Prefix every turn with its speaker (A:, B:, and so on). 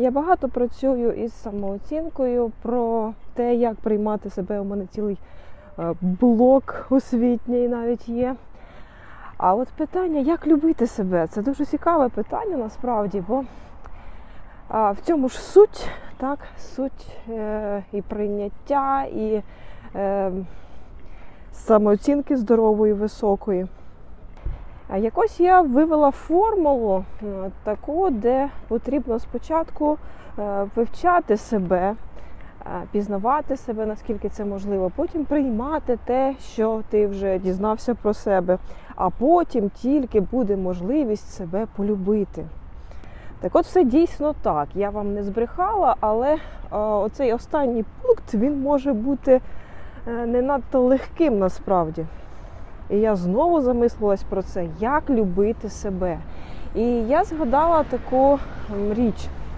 A: Я багато працюю із самооцінкою про те, як приймати себе. У мене цілий е, блок освітній навіть є. А от питання, як любити себе, це дуже цікаве питання насправді, бо в цьому ж суть, так, суть е, і прийняття, і е, самооцінки здорової, високої. Якось я вивела формулу е, таку, де потрібно спочатку е, вивчати себе, е, пізнавати себе, наскільки це можливо, потім приймати те, що ти вже дізнався про себе, а потім тільки буде можливість себе полюбити. Так от все дійсно так. Я вам не збрехала, але оцей останній пункт він може бути не надто легким насправді. І я знову замислилась про це, як любити себе. І я згадала таку річ.